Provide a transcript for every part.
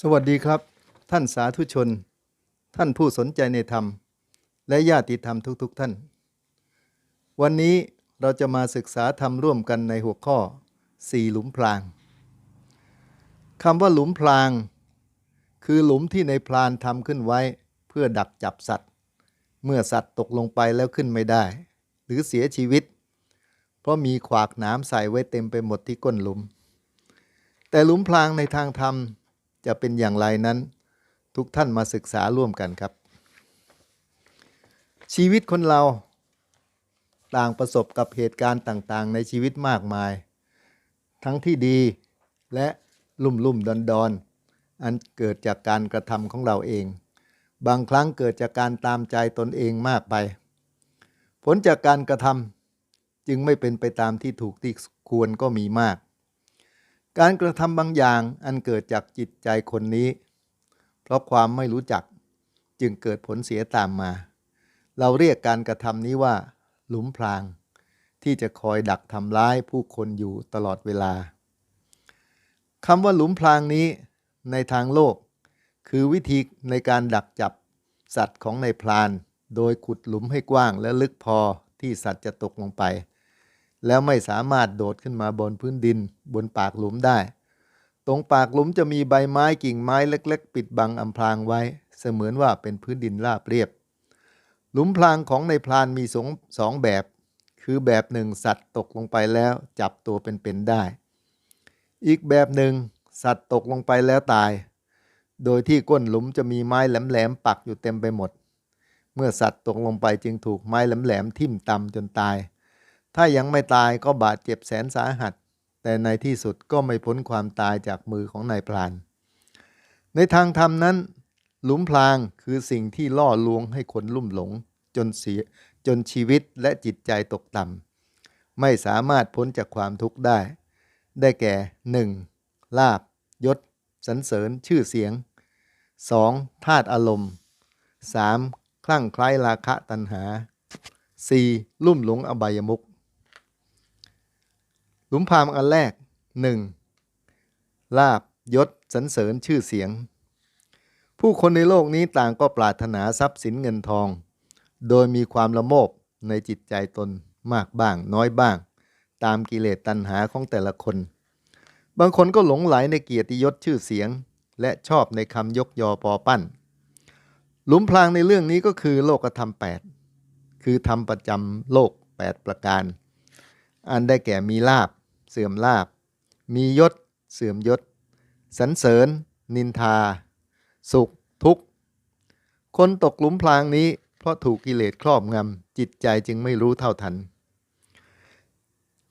สวัสดีครับ ท่านสาธุชน ท่านผู้สนใจในธรรม และญาติธรรมทุก ๆ ท่าน วันนี้เราจะมาศึกษาธรรมร่วมกันในหัวข้อสี่หลุมพรางคำว่าหลุมพราง คือหลุมที่ในพรานทำขึ้นไว้ เพื่อดักจับสัตว์ เมื่อสัตว์ตกลงไปแล้วขึ้นไม่ได้ หรือเสียชีวิต เพราะมีขวากหน้ำใส่ไว้เต็มไปหมดที่ก้นหลุม แต่หลุมพรางในทางธรรม จะเป็นอย่างไรนั้น ทุกท่านมาศึกษาร่วมกันครับ ชีวิตคนเราต่างประสบกับเหตุการณ์ต่างๆ ในชีวิตมากมาย ทั้งที่ดีและลุ่มลุ่มดอนดอนๆอันเกิดจากการกระทำของเราเอง บางครั้งเกิดจากการตามใจตนเองมากไป ผลจากการกระทำจึงไม่เป็นไปตามที่ถูกที่ควรก็มีมาก การกระทำบางอย่างอันเกิดจากจิตใจคนนี้ เพราะความไม่รู้จักจึงเกิดผลเสียตามมา เราเรียกการกระทำนี้ว่า หลุมพราง ที่จะคอยดักทำร้ายผู้คนอยู่ตลอดเวลาคำว่าหลุมพรางนี้ในทางโลก คือวิธีในการดักจับสัตว์ของในพราน โดยขุดหลุมให้กว้างและลึกพอที่สัตว์จะตกลงไป แล้วไม่สามารถโดดขึ้นมาบนพื้นดิน บนปากหลุมได้ ตรงปากหลุมจะมีใบไม้กิ่งไม้เล็ก ๆ ปิดบังอำพรางไว้ เสมือนว่าเป็นพื้นดินราบเรียบ หลุมพรางของในพรานมีสองสองแบบ คือแบบหนึ่งสัตว์ตกลงไปแล้วจับตัวเป็นๆได้ อีกแบบหนึ่งสัตว์ตกลงไปแล้วตาย โดยที่ก้นหลุมจะมีไม้แหลมๆปักอยู่เต็มไปหมด เมื่อสัตว์ตกลงไปจึงถูกไม้แหลมๆทิ่มตำจนตาย ถ้ายังไม่ตายก็บาดเจ็บแสนสาหัส แต่ในที่สุดก็ไม่พ้นความตายจากมือของนายพราน ในทางธรรมนั้น หลุมพรางคือสิ่งที่ล่อลวงให้คนลุ่มหลง จนเสียจนชีวิตและจิตใจตกต่ำไม่สามารถพ้นจากความทุกข์ได้ ได้แก่ 1. ลาบยศสรรเสริญชื่อเสียง 2. ธาตุอารมณ์ 3. คลั่งไคล้ราคะตัณหา 4. ลุ่มหลงอบายมุข ลุมพรางอันแรก 1. ลาบยศสรรเสริญชื่อเสียง ผู้คนในโลกนี้ต่างก็ปรารถนาทรัพย์สินเงินทอง โดยมีความละโมบในจิตใจตนมากบ้างน้อยบ้าง ตามกิเลสตัณหาของแต่ละคน บางคนก็หลงไหลในเกียรติยศชื่อเสียง และชอบในคำยกยอปอปั้น หลุมพรางในเรื่องนี้ก็คือโลกธรรมแปดคือธรรมประจำโลก 8 ประการ อันได้แก่มีลาบ สื่อมลาบ มียศ เสื่อมยศ สรรเสริญ นินทา สุข ทุกข์ คนตกหลุมพรางนี้ เพราะถูกกิเลสครอบงำจิตใจจึงไม่รู้เท่าทัน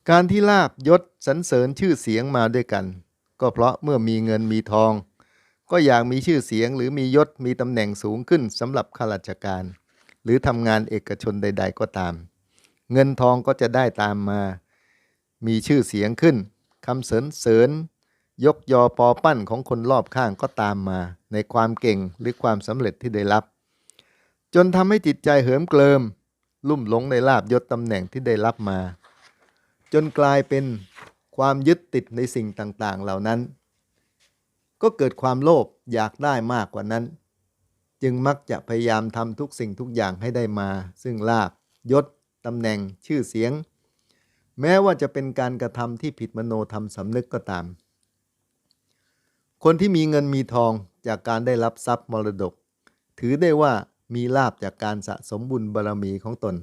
การที่ลาบยศสรรเสริญชื่อเสียงมาด้วยกัน ก็เพราะเมื่อมีเงินมีทอง ก็อยากมีชื่อเสียงหรือมียศมีตำแหน่งสูงขึ้นสำหรับข้าราชการ หรือทำงานเอกชนใด ๆ ก็ตาม เงินทองก็จะได้ตามมา มีชื่อเสียงขึ้นคำเสริญเสริญ ยกยอปอปั้นของคนรอบข้างก็ตามมา ในความเก่งหรือความสำเร็จที่ได้รับ จนทำให้จิตใจเหิมเกลิม ลุ่มหลงในลาบยศตำแหน่งที่ได้รับมา จนกลายเป็นความยึดติดในสิ่งต่างๆ เหล่านั้น ก็เกิดความโลภอยากได้มากกว่านั้น จึงมักจะพยายามทำทุกสิ่งทุกอย่างให้ได้มา ซึ่งลาบยศตำแหน่งชื่อเสียง แม้ว่าจะเป็นการกระทำที่ผิดมโนธรรมสำนึกก็ตาม คนที่มีเงินมีทองจากการได้รับทรัพย์มรดก ถือได้ว่ามีลาบจากการสะสมบุญบารมีของตน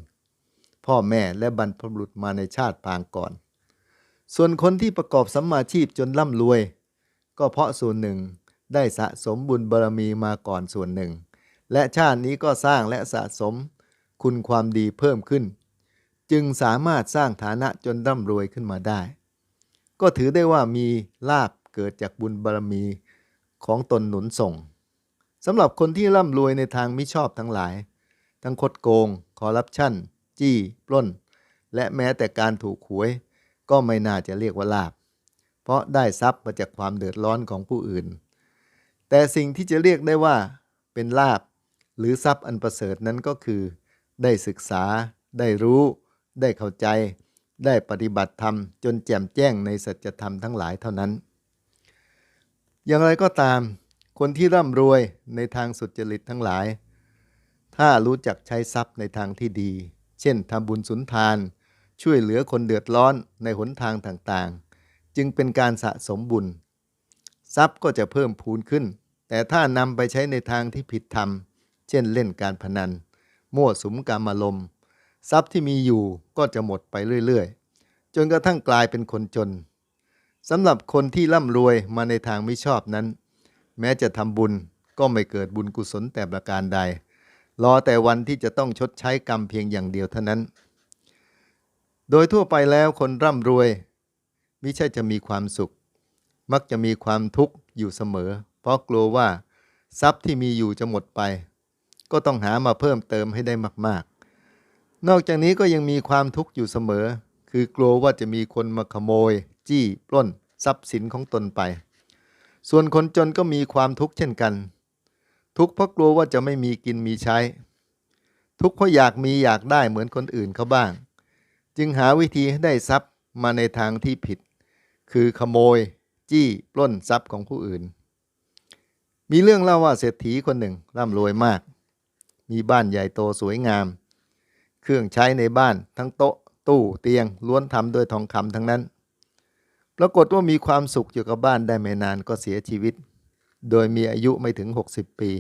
พ่อแม่และบรรพบุรุษมาในชาติปางก่อน ส่วนคนที่ประกอบสัมมาชีพจนร่ำรวย ก็เพราะส่วนหนึ่งได้สะสมบุญบารมีมาก่อนส่วนหนึ่ง และชาตินี้ก็สร้างและสะสมคุณความดีเพิ่มขึ้น จึงสามารถสร้างฐานะจนร่ำรวยขึ้นมาได้ ก็ถือได้ว่ามีลาบเกิดจากบุญบารมีของตนหนุนส่งสำหรับคนที่ร่ำรวยในทางมิชอบทั้งหลาย ทั้งคดโกง คอร์รัปชัน จี้ ปล้น และแม้แต่การถูกหวย ก็ไม่น่าจะเรียกว่าลาบ เพราะได้ทรัพย์มาจากความเดือดร้อนของผู้อื่น แต่สิ่งที่จะเรียกได้ว่า เป็นลาบ หรือทรัพย์อันประเสริฐนั้นก็คือ ได้ศึกษา ได้รู้ ได้เข้าใจ ได้ปฏิบัติธรรม จนแจ่มแจ้งในสัจธรรมทั้งหลายเท่านั้น อย่างไรก็ตาม คนที่ร่ำรวยในทางสุจริตทั้งหลาย ถ้ารู้จักใช้ทรัพย์ในทางที่ดี เช่นทำบุญสุนทาน ช่วยเหลือคนเดือดร้อนในหนทางต่างๆ จึงเป็นการสะสมบุญ ทรัพย์ก็จะเพิ่มพูนขึ้น แต่ถ้านำไปใช้ในทางที่ผิดธรรม เช่นเล่นการพนันมั่วสุมกามารมณ์ ทรัพย์ที่มีอยู่ก็จะหมดไปเรื่อยๆ จนกระทั่งกลายเป็นคนจนสำหรับคนที่ร่ำรวยมาในทางไม่ชอบนั้น แม้จะทำบุญก็ไม่เกิดบุญกุศลแต่ประการใด รอแต่วันที่จะต้องชดใช้กรรมเพียงอย่างเดียวเท่านั้น โดยทั่วไปแล้วคนร่ำรวยไมิใช่จะมีความสุข มักจะมีความทุกข์อยู่เสมอ เพราะกลัวว่าทรัพย์ที่มีอยู่จะหมดไป ก็ต้องหามาเพิ่มเติมให้ได้มากๆ นอกจากนี้ก็ยังมีความทุกข์อยู่เสมอ คือกลัวว่าจะมีคนมาขโมย จี้ปล้น ทรัพย์สินของตนไป ส่วนคนจนก็มีความทุกข์เช่นกัน ทุกข์เพราะกลัวว่าจะไม่มีกินมีใช้ ทุกข์เพราะอยากมีอยากได้เหมือนคนอื่นเขาบ้าง จึงหาวิธีให้ได้ทรัพย์มาในทางที่ผิด คือขโมย จี้ปล้นทรัพย์ของผู้อื่น มีเรื่องเล่าว่าเศรษฐีคนหนึ่งร่ำรวยมาก มีบ้านใหญ่โตสวยงาม เครื่องใช้ในบ้านทั้งโต๊ะตู้เตียงล้วนทำด้วยทองคำทั้งนั้น ปรากฏว่ามีความสุขอยู่กับบ้านได้ไม่นานก็เสียชีวิต โดยมีอายุไม่ถึง 60 ปี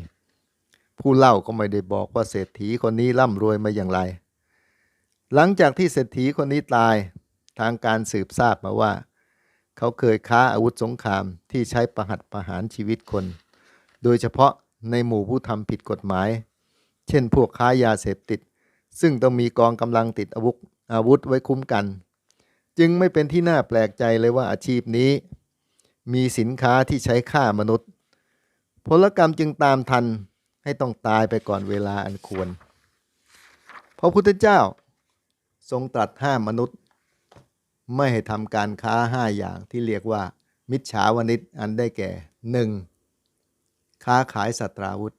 ผู้เล่าก็ไม่ได้บอกว่าเศรษฐีคนนี้ร่ำรวยมาอย่างไร หลังจากที่เศรษฐีคนนี้ตายทางการสืบทราบมาว่า เขาเคยค้าอาวุธสงครามที่ใช้ประหัตประหารชีวิตคน โดยเฉพาะในหมู่ผู้ทำผิดกฎหมาย เช่นพวกค้ายาเสพติด ซึ่งต้องมีกองกำลังติดอาวุธอาวุธไว้คุ้มกัน จึงไม่เป็นที่น่าแปลกใจเลยว่าอาชีพนี้ มีสินค้าที่ใช้ฆ่ามนุษย์ผลกรรมจึงตามทันให้ต้องตายไปก่อนเวลาอันควร พระพุทธเจ้าทรงตรัสห้ามมนุษย์ ไม่ให้ทำการค้าห้าอย่างที่เรียกว่า มิจฉาวณิชอันได้แก่ 1. ค้าขายสัตราวุธ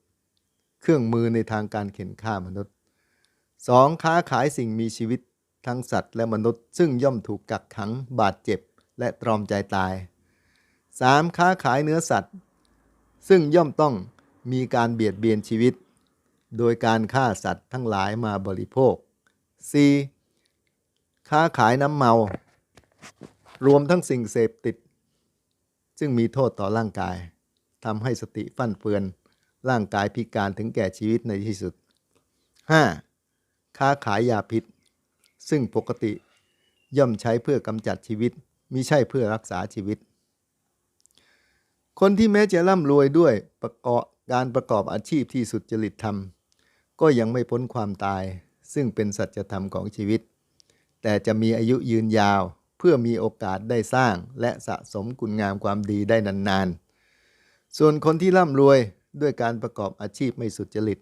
เครื่องมือในทางการเข็นฆ่ามนุษย์ 2. ค้าขายสิ่งมีชีวิต ทั้งสัตว์และมนุษย์ซึ่งย่อมถูกกักขังบาดเจ็บ และตรอมใจตาย 3. ค้าขายเนื้อสัตว์ ซึ่งย่อมต้องมีการเบียดเบียนชีวิต โดยการฆ่าสัตว์ทั้งหลายมาบริโภค 4. ค้าขายน้ำเมา รวมทั้งสิ่งเสพติด ซึ่งมีโทษต่อร่างกายทำให้สติฟั่นเฟือน ร่างกายพิการถึงแก่ชีวิตในที่สุด 5. ค้าขายยาพิษ ซึ่งปกติย่อมใช้เพื่อกำจัดชีวิตมิใช่เพื่อรักษาชีวิต คนที่แม้จะร่ำรวยด้วยประกอบการประกอบอาชีพที่สุดจริตธรรม ก็ยังไม่พ้นความตาย ซึ่งเป็นสัจธรรมของชีวิต แต่จะมีอายุยืนยาวเพื่อมีโอกาสได้สร้างและสะสมคุณงามความดีได้นานๆ ส่วนคนที่ร่ำรวยด้วยการประกอบอาชีพไม่สุจริต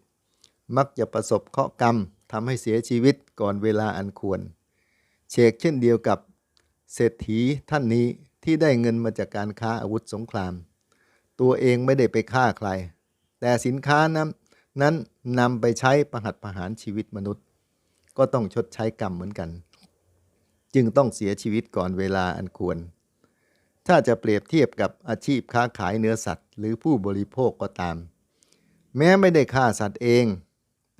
มักจะประสบเคราะห์กรรม ทำให้เสียชีวิตก่อนเวลาอันควร เชกเช่นเดียวกับเศรษฐีท่านนี้ที่ได้เงินมาจากการค้าอาวุธสงคราม ตัวเองไม่ได้ไปฆ่าใคร แต่สินค้านั้นนั้นนำไปใช้ประหัตประหารชีวิตมนุษย์ ก็ต้องชดใช้กรรมเหมือนกัน จึงต้องเสียชีวิตก่อนเวลาอันควร ถ้าจะเปรียบเทียบกับอาชีพค้าขายเนื้อสัตว์ หรือผู้บริโภคก็ตาม แม้ไม่ได้ฆ่าสัตว์เอง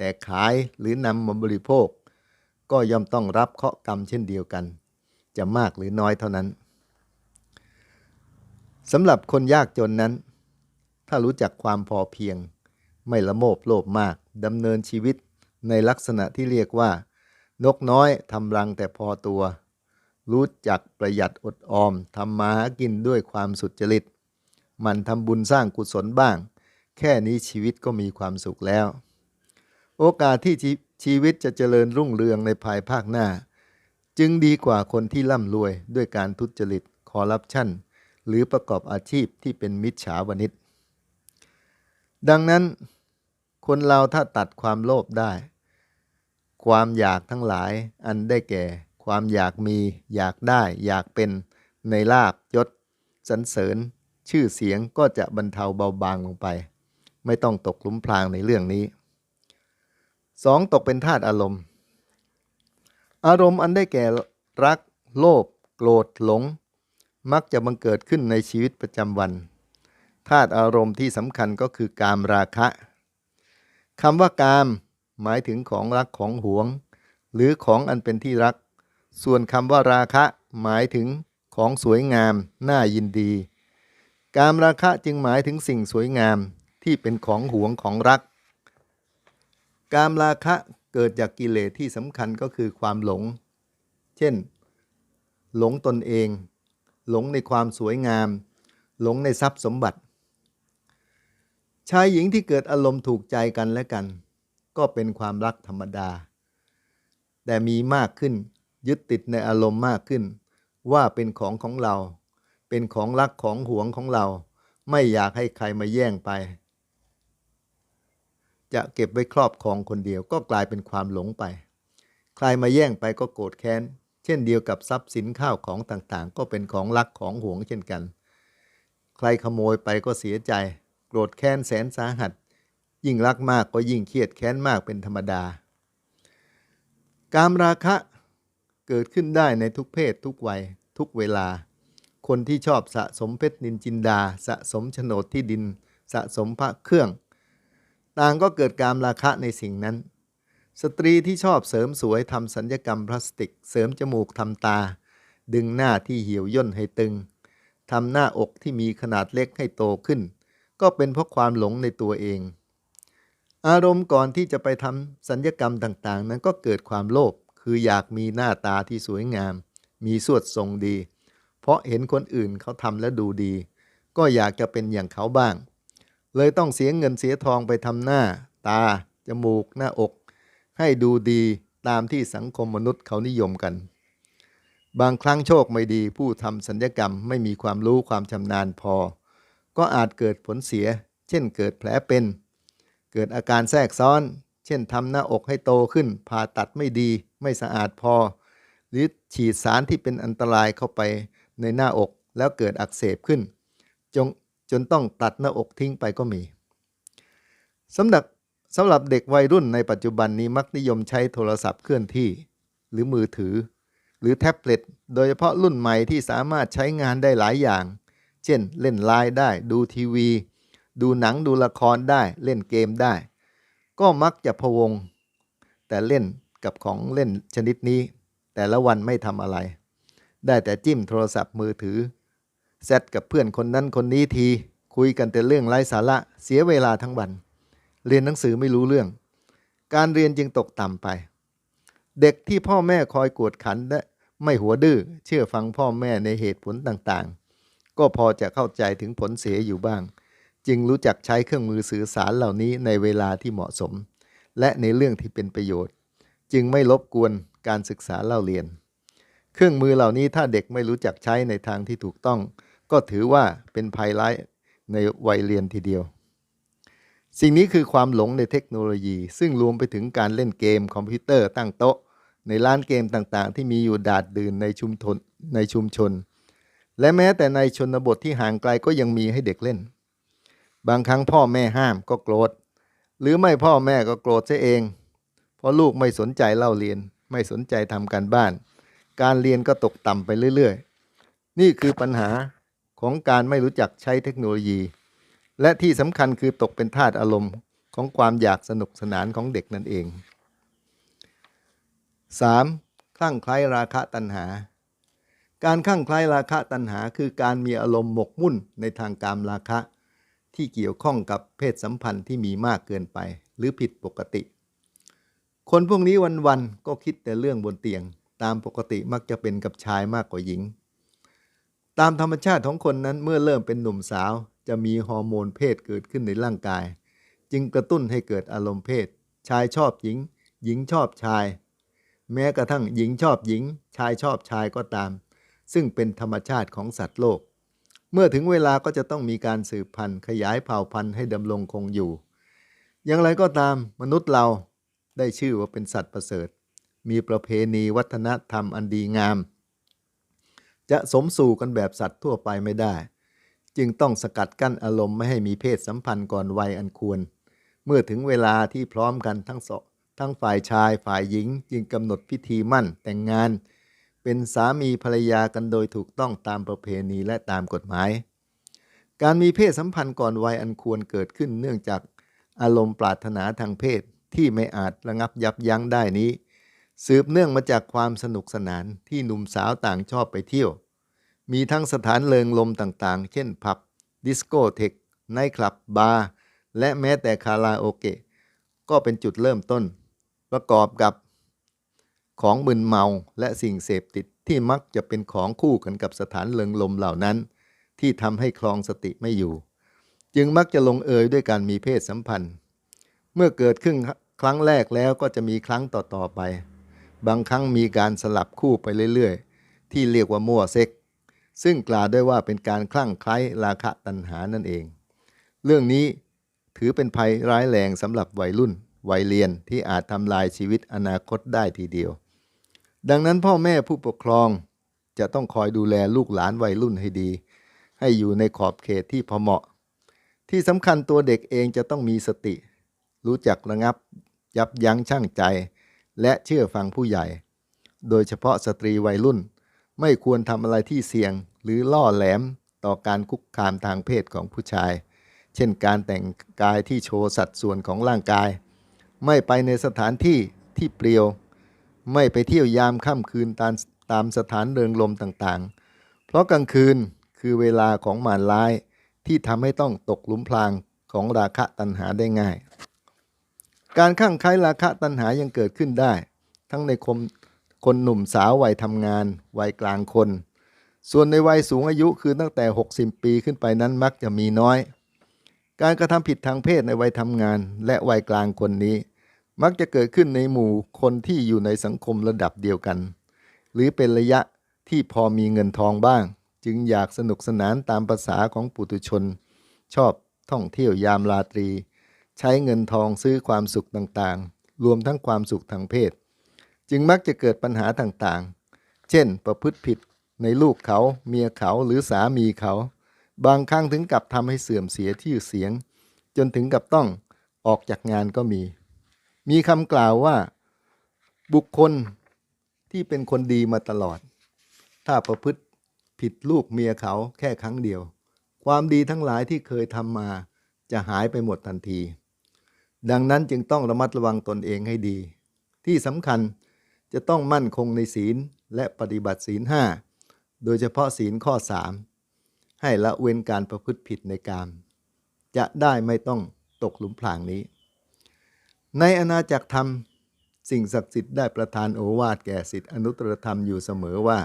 แต่ขายหรือนำมาบริโภค ก็ย่อมต้องรับเคาะกรรมเช่นเดียวกัน จะมากหรือน้อยเท่านั้นสำหรับคนยากจนนั้น ถ้ารู้จักความพอเพียง ไม่ละโมบโลภมากดำเนินชีวิตในลักษณะที่เรียกว่า นกน้อยทำรังแต่พอตัว รู้จักประหยัดอดออมทำมาหากินด้วยความสุจริต มันทำบุญสร้างกุศลบ้าง แค่นี้ชีวิตก็มีความสุขแล้ว โอกาสที่ชีวิตจะเจริญรุ่งเรืองในภายภาคหน้า จึงดีกว่าคนที่ร่ำรวยด้วยการทุจริตคอร์รัปชันหรือประกอบอาชีพที่เป็นมิจฉาวณิชดังนั้น คนเราถ้าตัดความโลภได้ ความอยากทั้งหลายอันได้แก่ ความอยากมี อยากได้ อยากเป็นในลาบยศสรรเสริญ ชื่อเสียงก็จะบรรเทาเบาบางลงไป ไม่ต้องตกลุมพรางในเรื่องนี้ สองตกเป็นทาตุอารมณ์ อารมณ์อันได้แก่รัก โลภโกรธหลง มักจะบังเกิดขึ้นในชีวิตประจำวันธาตุอารมณ์ที่สำคัญก็คือกามราคะคำว่ากาม หมายถึงของรักของหวง หรือของอันเป็นที่รัก ส่วนคำว่าราคะ หมายถึงของสวยงาม น่ายินดี กามราคะจึงหมายถึงสิ่งสวยงามที่เป็นของหวงของรัก กามราคะเกิดจากกิเลสที่สำคัญก็คือความหลง เช่น หลงตนเอง หลงในความสวยงาม หลงในทรัพย์สมบัติ ชายหญิงที่เกิดอารมณ์ถูกใจกันและกัน ก็เป็นความรักธรรมดา แต่มีมากขึ้น ยึดติดในอารมณ์มากขึ้น ว่าเป็นของของเรา เป็นของรักของหวงของเรา ไม่อยากให้ใครมาแย่งไป จะเก็บไว้ครอบครองคนเดียวก็กลายเป็นความหลงไป ใครมาแย่งไปก็โกรธแค้น เช่นเดียวกับทรัพย์สินข้าวของต่างๆ ก็เป็นของรักของหวงเช่นกัน ใครขโมยไปก็เสียใจ โกรธแค้นแสนสาหัส ยิ่งรักมากก็ยิ่งเครียดแค้นมากเป็นธรรมดา กามราคะเกิดขึ้นได้ในทุกเพศทุกวัยทุกเวลา คนที่ชอบสะสมเพชรนินจินดา สะสมโฉนดที่ดิน สะสมพระเครื่อง ต่างก็เกิดกามราคะในสิ่งนั้น สตรีที่ชอบเสริมสวยทำสัญญกรรมพลาสติก เสริมจมูกทำตา ดึงหน้าที่เหี่ยวย่นให้ตึงทำหน้าอกที่มีขนาดเล็กให้โตขึ้น ก็เป็นเพราะความหลงในตัวเอง อารมณ์ก่อนที่จะไปทำสัญญกรรมต่างๆ นั้นก็เกิดความโลภคืออยากมีหน้าตาที่สวยงาม มีสวดทรงดี เพราะเห็นคนอื่นเขาทำแล้วดูดี ก็อยากจะเป็นอย่างเขาบ้าง เลยต้องเสียเงินเสียทองไปทำหน้า ตา จมูก หน้าอก ให้ดูดีตามที่สังคมมนุษย์เขานิยมกัน บางครั้งโชคไม่ดีผู้ทำสัญญกรรมไม่มีความรู้ความชำนาญพอ ก็อาจเกิดผลเสีย เช่นเกิดแผลเป็น เกิดอาการแทรกซ้อน เช่นทำหน้าอกให้โตขึ้น ผ่าตัดไม่ดี ไม่สะอาดพอ หรือฉีดสารที่เป็นอันตรายเข้าไปในหน้าอกแล้วเกิดอักเสบขึ้น จง จนต้องตัดหน้าอกทิ้งไปก็มีสำหรับสำหรับเด็กวัยรุ่นในปัจจุบันนี้มักนิยมใช้โทรศัพท์เคลื่อนที่ หรือมือถือ หรือแท็บเล็ตโดยเฉพาะรุ่นใหม่ที่สามารถใช้งานได้หลายอย่าง เช่น เล่นไลน์ได้ ดูทีวี ดูหนังดูละครได้ เล่นเกมได้ ก็มักจะพะวง แต่เล่นกับของเล่นชนิดนี้ แต่ละวันไม่ทำอะไร ได้แต่จิ้มโทรศัพท์มือถือ แซดกับเพื่อนคนนั้นคนนี้ที คุยกันแต่เรื่องไร้สาระเสียเวลาทั้งวัน เรียนหนังสือไม่รู้เรื่อง การเรียนจึงตกต่ำไป เด็กที่พ่อแม่คอยกวดขันและไม่หัวดื้อเชื่อฟังพ่อแม่ในเหตุผลต่างๆ ก็พอจะเข้าใจถึงผลเสียอยู่บ้าง จึงรู้จักใช้เครื่องมือสื่อสารเหล่านี้ในเวลาที่เหมาะสม และในเรื่องที่เป็นประโยชน์ จึงไม่รบกวนการศึกษาเล่าเรียน เครื่องมือเหล่านี้ถ้าเด็กไม่รู้จักใช้ในทางที่ถูกต้อง ก็ถือว่าเป็นภัยร้ายในวัยเรียนทีเดียว สิ่งนี้คือความหลงในเทคโนโลยี ซึ่งรวมไปถึงการเล่นเกมคอมพิวเตอร์ตั้งโต๊ะ ในร้านเกมต่างๆ ที่มีอยู่ดาดดื่นในชุมชนในชุมชน และแม้แต่ในชนบทที่ห่างไกลก็ยังมีให้เด็กเล่น บางครั้งพ่อแม่ห้ามก็โกรธหรือไม่พ่อแม่ก็โกรธซะเอง เพราะลูกไม่สนใจเล่าเรียน ไม่สนใจทำการบ้าน การเรียนก็ตกต่ำไปเรื่อย ๆ นี่คือปัญหา ของการไม่รู้จักใช้เทคโนโลยี และที่สำคัญคือตกเป็นทาสอารมณ์ของความอยากสนุกสนานของเด็กนั่นเอง 3. คลั่งไคล้ราคะตัณหา การคลั่งไคล้ราคะตัณหา คือการมีอารมณ์หมกมุ่นในทางการราคะ ที่เกี่ยวข้องกับเพศสัมพันธ์ที่มีมากเกินไป หรือผิดปกติ คนพวกนี้วันๆก็คิดแต่เรื่องบนเตียง ตามปกติมักจะเป็นกับชายมากกว่าหญิง ตามธรรมชาติของคนนั้นเมื่อเริ่มเป็นหนุ่มสาว จะมีฮอร์โมนเพศเกิดขึ้นในร่างกาย จึงกระตุ้นให้เกิดอารมณ์เพศ ชายชอบหญิง หญิงชอบชาย แม้กระทั่งหญิงชอบหญิง ชายชอบชายก็ตาม ซึ่งเป็นธรรมชาติของสัตว์โลก เมื่อถึงเวลาก็จะต้องมีการสืบพันธุ์ขยายเผ่าพันธุ์ให้ดำรงคงอยู่ อย่างไรก็ตามมนุษย์เราได้ชื่อว่าเป็นสัตว์ประเสริฐ มีประเพณีวัฒนธรรมอันดีงาม จะสมสู่กันแบบสัตว์ทั่วไปไม่ได้ จึงต้องสกัดกั้นอารมณ์ไม่ให้มีเพศสัมพันธ์ก่อนวัยอันควร เมื่อถึงเวลาที่พร้อมกันทั้งสองทั้งฝ่ายชายฝ่ายหญิงจึงกำหนดพิธีมั่นแต่งงาน เป็นสามีภรรยากันโดยถูกต้องตามประเพณีและตามกฎหมาย การมีเพศสัมพันธ์ก่อนวัยอันควรเกิดขึ้นเนื่องจากอารมณ์ปรารถนาทางเพศที่ไม่อาจระงับยับยั้งได้นี้ สืบเนื่องมาจากความสนุกสนานที่หนุ่มสาวต่างชอบไปเที่ยว มีทั้งสถานเลิงลมต่างๆ เช่นผับ ดิสโก้เทคไนท์คลับ บาร์ และแม้แต่คาราโอเกะ ก็เป็นจุดเริ่มต้น ประกอบกับของมึนเมาและสิ่งเสพติดที่มักจะเป็นของคู่กันกับสถานเลิงลมเหล่านั้น ที่ทำให้คลองสติไม่อยู่ จึงมักจะลงเอยด้วยการมีเพศสัมพันธ์ เมื่อเกิดขึ้นครั้งแรกแล้วก็จะมีครั้งต่อๆไป บางครั้งมีการสลับคู่ไปเรื่อยๆ ที่เรียกว่ามั่วเซ็ก ซึ่งกล่าวได้ว่าเป็นการคลั่งไคล้ราคะตัณหานั่นเอง เรื่องนี้ถือเป็นภัยร้ายแรงสำหรับวัยรุ่น วัยเรียนที่อาจทำลายชีวิตอนาคตได้ทีเดียว ดังนั้นพ่อแม่ผู้ปกครองจะต้องคอยดูแลลูกหลานวัยรุ่นให้ดี ให้อยู่ในขอบเขตที่พอเหมาะ ที่สำคัญตัวเด็กเองจะต้องมีสติ รู้จักระงับ ยับยั้งชั่งใจ และเชื่อฟังผู้ใหญ่ โดยเฉพาะสตรีวัยรุ่น ไม่ควรทำอะไรที่เสี่ยงหรือล่อแหลมต่อการคุกคามทางเพศของผู้ชาย เช่นการแต่งกายที่โชว์สัดส่วนของร่างกาย ไม่ไปในสถานที่ที่เปลี่ยว ไม่ไปเที่ยวยามค่ำคืนตามตามสถานเริงลมต่างๆ เพราะกลางคืนคือเวลาของมารร้ายที่ทำให้ต้องตกหลุมพรางของราคะตัณหาได้ง่าย การข้างไคล้ราคะตัณหายังเกิดขึ้นได้ ทั้งในคมคนหนุ่มสาววัยทำงาน วัยกลางคน ส่วนในวัยสูงอายุคือตั้งแต่ 60 ปีขึ้นไปนั้นมักจะมีน้อย การกระทำผิดทางเพศในวัยทำงาน และวัยกลางคนนี้ มักจะเกิดขึ้นในหมู่คนที่อยู่ในสังคมระดับเดียวกัน หรือเป็นระยะที่พอมีเงินทองบ้าง จึงอยากสนุกสนานตามภาษาของปุถุชน ชอบท่องเที่ยวยามราตรี ใช้เงินทองซื้อความสุขต่างๆ รวมทั้งความสุขทางเพศ จึงมักจะเกิดปัญหาต่างๆ เช่น ประพฤติผิดในลูกเขา เมียเขาหรือสามีเขา บางครั้งถึงกับทำให้เสื่อมเสียชื่อเสียง จนถึงกับต้องออกจากงานก็มี มีคำกล่าวว่า บุคคลที่เป็นคนดีมาตลอด ถ้าประพฤติผิดลูกเมียเขาแค่ครั้งเดียว ความดีทั้งหลายที่เคยทำมาจะหายไปหมดทันที ดังนั้นจึงต้องระมัดระวังตนเองให้ดี ที่สำคัญจะต้องมั่นคงในศีลและปฏิบัติศีลห้าโดยเฉพาะศีลข้อสามให้ละเว้นการประพฤติผิดในกามจะได้ไม่ต้องตกหลุมพรางนี้ ในอาณาจักรธรรม สิ่งศักดิ์สิทธิ์ได้ประทานโอวาทแก่สิทธิอนุตตรธรรมอยู่เสมอว่า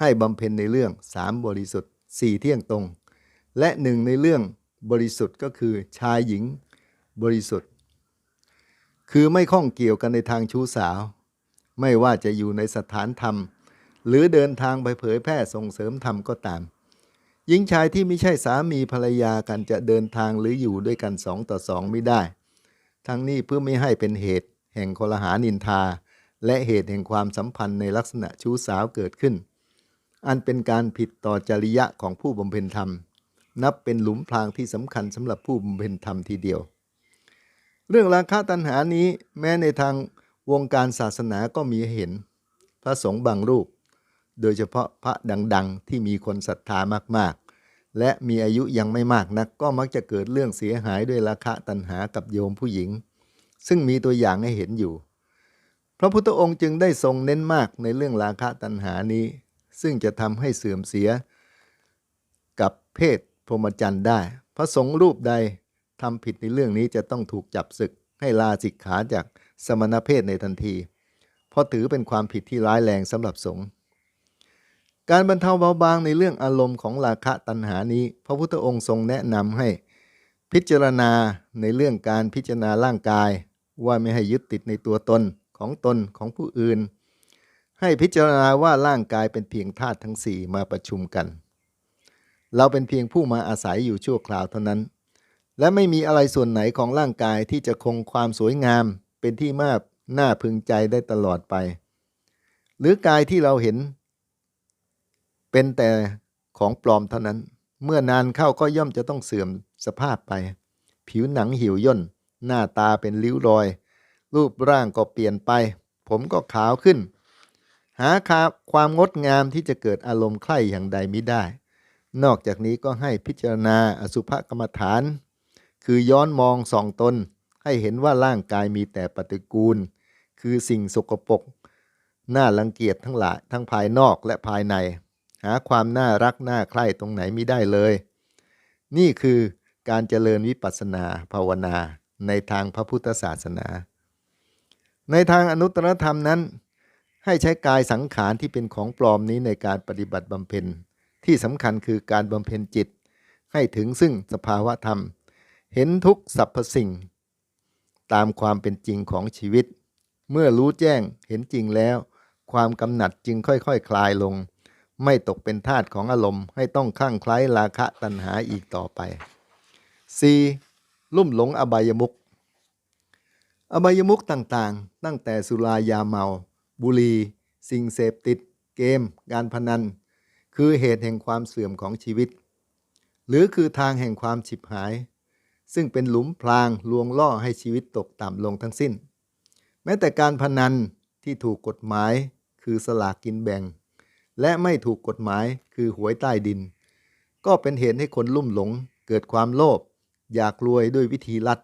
ให้บำเพ็ญในเรื่องสามบริสุทธิ์สี่เที่ยงตรง และหนึ่งในเรื่องบริสุทธิ์ก็คือชายหญิง บริสุทธิ์ คือไม่ข้องเกี่ยวกันในทางชู้สาว ไม่ว่าจะอยู่ในสถานธรรม หรือเดินทางไปเผยแพร่ส่งเสริมธรรมก็ตาม หญิงชายที่ไม่ใช่สามีภรรยากันจะเดินทางหรืออยู่ด้วยกันสองต่อสองไม่ได้ ทั้งนี้เพื่อไม่ให้เป็นเหตุ แห่งคลหานินทา และเหตุแห่งความสัมพันธ์ในลักษณะชู้สาวเกิดขึ้น อันเป็นการผิดต่อจริยะของผู้บำเพ็ญธรรมนับเป็นหลุมพรางที่สำคัญสำหรับผู้บำเพ็ญธรรมทีเดียว เรื่องราคะตัณหานี้แม้ในทางวงการศาสนาก็มีเห็น พระสงฆ์บางรูป โดยเฉพาะพระดังๆ ที่มีคนศรัทธามากๆ และมีอายุยังไม่มากนัก ก็มักจะเกิดเรื่องเสียหายด้วยราคะตัณหากับโยมผู้หญิง ซึ่งมีตัวอย่างให้เห็นอยู่ พระพุทธองค์จึงได้ทรงเน้นมากในเรื่องราคะตัณหานี้ ซึ่งจะทำให้เสื่อมเสีย กับเพศพรหมจรรย์ได้ พระสงฆ์รูปใด ทำผิดในเรื่องนี้จะต้องถูกจับศึก ให้ลาสิกขาจากสมณเพศในทันที เพราะถือเป็นความผิดที่ร้ายแรงสำหรับสงฆ์การบรรเทาเบาบางในเรื่องอารมณ์ของราคะตัณหานี้ พระพุทธองค์ทรงแนะนำให้ พิจารณาในเรื่องการพิจารณาร่างกาย ว่าไม่ให้ยึดติดในตัวตนของตนของผู้อื่น ให้พิจารณาว่าร่างกายเป็นเพียงธาตุทั้งสี่มาประชุมกัน เราเป็นเพียงผู้มาอาศัยอยู่ชั่วคราวเท่านั้น และไม่มีอะไรส่วนไหนของร่างกายที่จะคงความสวยงาม เป็นที่มากน่าพึงใจได้ตลอดไป หรือกายที่เราเห็น เป็นแต่ของปลอมเท่านั้น เมื่อนานเข้าก็ย่อมจะต้องเสื่อมสภาพไป ผิวหนังหิวย่น หน้าตาเป็นริ้วรอย รูปร่างก็เปลี่ยนไป ผมก็ขาวขึ้น หาคาความงดงามที่จะเกิดอารมณ์ใคร่อย่างใดมิได้ นอกจากนี้ก็ให้พิจารณาอสุภกรรมฐาน คือย้อนมองส่องตน ให้เห็นว่าร่างกายมีแต่ปฏิกูล คือสิ่งสกปรกน่ารังเกียจทั้งหลายทั้งภายนอกและภายใน หาความน่ารักน่าใคร่ตรงไหนไม่ได้เลย นี่คือการเจริญวิปัสสนาภาวนาในทางพระพุทธศาสนา ในทางอนุตตรธรรมนั้น ให้ใช้กายสังขารที่เป็นของปลอมนี้ในการปฏิบัติบำเพ็ญที่สำคัญคือการบำเพ็ญจิต ให้ถึงซึ่งสภาวะธรรม เห็นทุกสรรพสิ่ง ตามความเป็นจริงของชีวิต เมื่อรู้แจ้งเห็นจริงแล้ว ความกำหนัดจึงค่อยๆคคลายลง ไม่ตกเป็นทาสของอารมณ์ให้ต้องคลั่งไคล้ราคะตัณหาอีกต่อไป 4. ลุ่มหลงอบายมุขอบายมุขต่างๆ ตั้งแต่สุรายาเมา บุหรี่สิ่งเสพติด เกม การพนัน คือเหตุแห่งความเสื่อมของชีวิต หรือคือทางแห่งความฉิบหาย ซึ่งเป็นหลุมพรางลวงล่อให้ชีวิตตกต่ำลงทั้งสิ้น แม้แต่การพนันที่ถูกกฎหมายคือสลากกินแบ่ง และไม่ถูกกฎหมายคือหวยใต้ดิน ก็เป็นเหตุให้คนลุ่มหลง เกิดความโลภอยากรวยด้วยวิธีลัด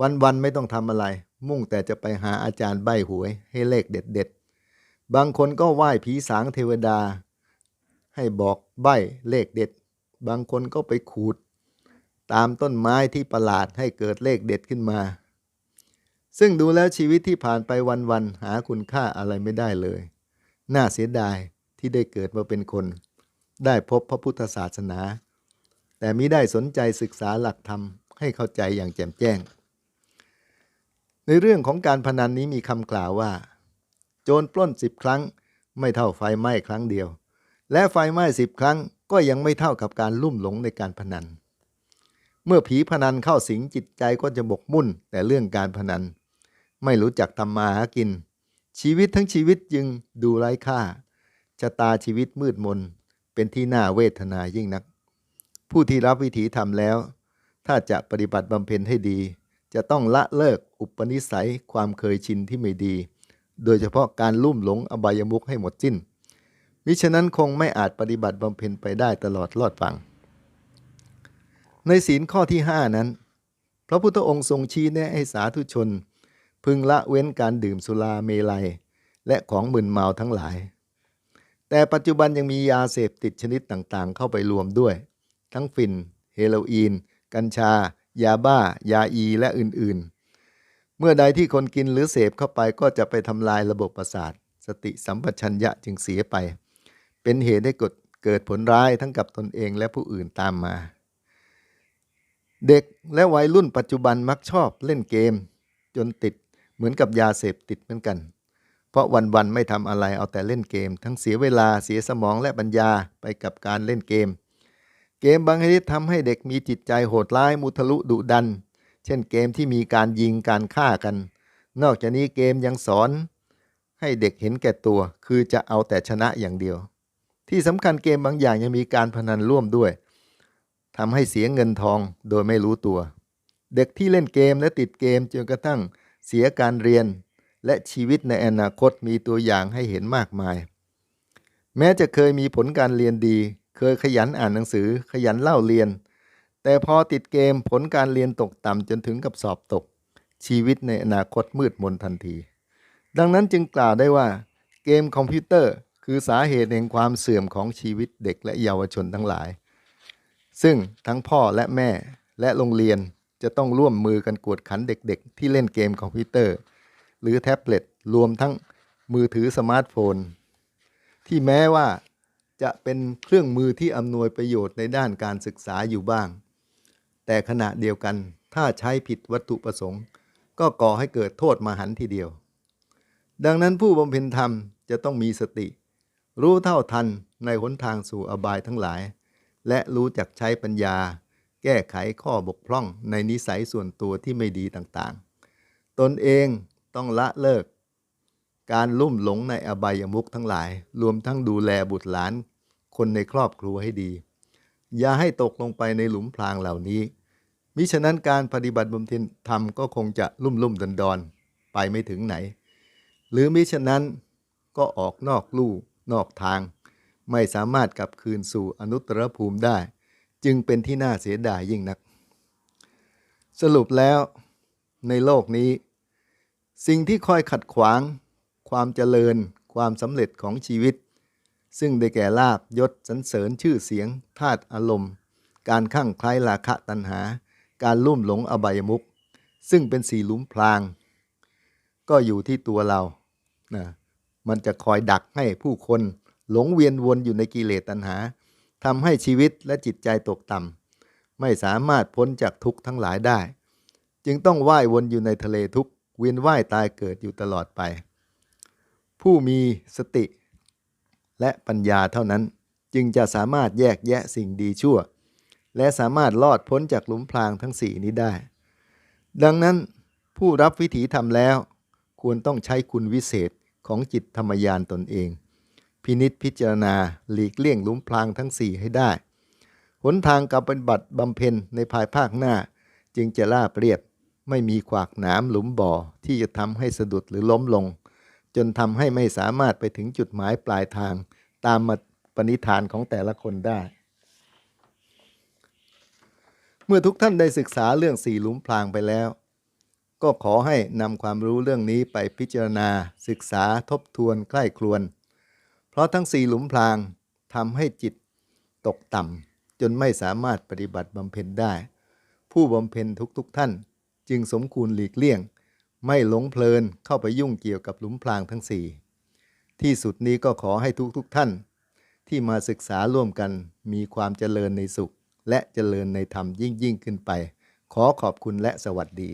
วันๆไม่ต้องทำอะไร มุ่งแต่จะไปหาอาจารย์ใบหวยให้เลขเด็ดๆ บางคนก็ไหว้ผีสางเทวดา ให้บอกใบเลขเด็ด บางคนก็ไปขูด ตามต้นไม้ที่ประหลาดให้เกิดเลขเด็ดขึ้นมา ซึ่งดูแล้วชีวิตที่ผ่านไปวันๆหาคุณค่าอะไรไม่ได้เลย น่าเสียดายที่ได้เกิดมาเป็นคน ได้พบพระพุทธศาสนา แต่มิได้สนใจศึกษาหลักธรรมให้เข้าใจอย่างแจ่มแจ้ง ในเรื่องของการพนันนี้มีคำกล่าวว่า โจรปล้นสิบครั้ง ไม่เท่าไฟไหม้ครั้งเดียว และไฟไหม้สิบครั้งก็ยังไม่เท่ากับการลุ่มหลงในการพนัน เมื่อผีพนันเข้าสิงจิตใจก็จะบกมุ่น แต่เรื่องการพนัน ไม่รู้จักทำมาหากิน ชีวิตทั้งชีวิตจึงดูไร้ค่าชะตาชีวิตมืดมน เป็นที่น่าเวทนายิ่งนัก ผู้ที่รับวิถีทำแล้ว ถ้าจะปฏิบัติบำเพ็ญให้ดี จะต้องละเลิกอุปนิสัยความเคยชินที่ไม่ดี โดยเฉพาะการลุ่มหลงอบายมุขให้หมดสิ้นมิฉะนั้นคงไม่อาจปฏิบัติบำเพ็ญไปได้ตลอดรอดฟัง ในศีลข้อที่ 5 นั้น พระพุทธองค์ทรงชี้แนะให้สาธุชน พึงละเว้นการดื่มสุราเมลัย และของมึนเมาทั้งหลาย แต่ปัจจุบันยังมียาเสพติดชนิดต่างๆ เข้าไปรวมด้วย ทั้งฟิน เฮโรอีน กัญชา ยาบ้า ยาอี และอื่นๆ เมื่อใดที่คนกินหรือเสพเข้าไปก็จะไปทำลายระบบประสาท สติสัมปชัญญะจึงเสียไป เป็นเหตุให้เกิดผลร้ายทั้งกับตนเองและผู้อื่นตามมา เด็กและวัยรุ่นปัจจุบันมักชอบเล่นเกม จนติดเหมือนกับยาเสพติดเหมือนกัน เพราะวันๆไม่ทำอะไรเอาแต่เล่นเกม ทั้งเสียเวลาเสียสมองและปัญญาไปกับการเล่นเกม เกมบางชนิดทำให้เด็กมีจิตใจโหดร้ายมุทะลุดุดัน เช่นเกมที่มีการยิงการฆ่ากัน นอกจากนี้เกมยังสอน ให้เด็กเห็นแก่ตัว คือจะเอาแต่ชนะอย่างเดียว ที่สำคัญเกมบางอย่างยังมีการพนันร่วมด้วย ทำให้เสียเงินทองโดยไม่รู้ตัว เด็กที่เล่นเกมและติดเกมจนกระทั่งเสียการเรียน และชีวิตในอนาคตมีตัวอย่างให้เห็นมากมาย แม้จะเคยมีผลการเรียนดี เคยขยันอ่านหนังสือ ขยันเล่าเรียน แต่พอติดเกมผลการเรียนตกต่ำจนถึงกับสอบตก ชีวิตในอนาคตมืดมนทันที ดังนั้นจึงกล่าวได้ว่า เกมคอมพิวเตอร์ คือสาเหตุแห่งความเสื่อมของชีวิตเด็กและเยาวชนทั้งหลาย ซึ่งทั้งพ่อและแม่และโรงเรียนจะต้องร่วมมือกันกวดขันเด็กๆ ที่เล่นเกมคอมพิวเตอร์ หรือแท็บเล็ตรวมทั้งมือถือสมาร์ทโฟน ที่แม้ว่าจะเป็นเครื่องมือที่อำนวยประโยชน์ในด้านการศึกษาอยู่บ้าง แต่ขณะเดียวกันถ้าใช้ผิดวัตถุประสงค์ ก็ก่อให้เกิดโทษมหันทีเดียว ดังนั้นผู้บำเพ็ญธรรมจะต้องมีสติ รู้เท่าทันในหนทางสู่อบายทั้งหลาย และรู้จักใช้ปัญญา แก้ไขข้อบกพร่องในนิสัยส่วนตัวที่ไม่ดีต่างๆ ตนเองต้องละเลิก การลุ่มหลงในอบายมุขทั้งหลาย รวมทั้งดูแลบุตรหลาน คนในครอบครัวให้ดี อย่าให้ตกลงไปในหลุมพรางเหล่านี้ มิฉะนั้นการปฏิบัติบำเพ็ญธรรมก็คงจะลุ่มลุ่มดอนดอนๆไปไม่ถึงไหน หรือมิฉะนั้นก็ออกนอกลู่นอกทาง ไม่สามารถกลับคืนสู่อนุตตรภูมิได้ จึงเป็นที่น่าเสียดายยิ่งนัก สรุปแล้ว ในโลกนี้ สิ่งที่คอยขัดขวาง ความเจริญ ความสำเร็จของชีวิต ซึ่งได้แก่ลาบยศสรรเสริญชื่อเสียงธาตุอารมณ์ การข้างคล้ายราคะตัณหา การลุ่มหลงอบายมุขซึ่งเป็นสีลุมพราง ก็อยู่ที่ตัวเรานะมันจะคอยดักให้ผู้คน หลงเวียนวนอยู่ในกิเลสตัณหาทำให้ชีวิตและจิตใจตกต่ำไม่สามารถพ้นจากทุกข์ทั้งหลายได้ จึงต้องว่ายวนอยู่ในทะเลทุกข์เวียนว่ายตายเกิดอยู่ตลอดไป ผู้มีสติ และปัญญาเท่านั้นจึงจะสามารถแยกแยะสิ่งดีชั่ว และสามารถลอดพ้นจากหลุมพรางทั้งสี่นี้ได้ ดังนั้นผู้รับวิถีธรรมแล้ว ควรต้องใช้คุณวิเศษของจิตธรรมยานตนเอง พินิษพิจารณาหลีกเลี่ยงหลุมพรางทั้งสี่ให้ได้ หนทางการปฏิบัติบำเพ็ญในภายภาคหน้า จึงจะราบเรียบ ไม่มีขวากหนามหลุมบ่อที่จะทำให้สะดุดหรือล้มลง จนทำให้ไม่สามารถไปถึงจุดหมายปลายทาง ตามมาปณิธานของแต่ละคนได้ เมื่อทุกท่านได้ศึกษาเรื่องสี่หลุมพรางไปแล้ว ก็ขอให้นำความรู้เรื่องนี้ไปพิจารณาศึกษาทบทวนใกล้ครวน เพราะทั้งสี่หลุมพรางทำให้จิตตกต่ำจนไม่สามารถปฏิบัติบำเพ็ญได้ ผู้บำเพ็ญทุกๆทท่าน จึงสมควรหลีกเลี่ยง ไม่หลงเพลินเข้าไปยุ่งเกี่ยวกับหลุมพรางทั้งสี่ที่สุดนี้ก็ขอให้ทุกๆทท่าน ที่มาศึกษาร่วมกันมีความเจริญในสุข และเจริญในธรรมยิ่งยิ่งขึ้นไป ขอขอบคุณและสวัสดี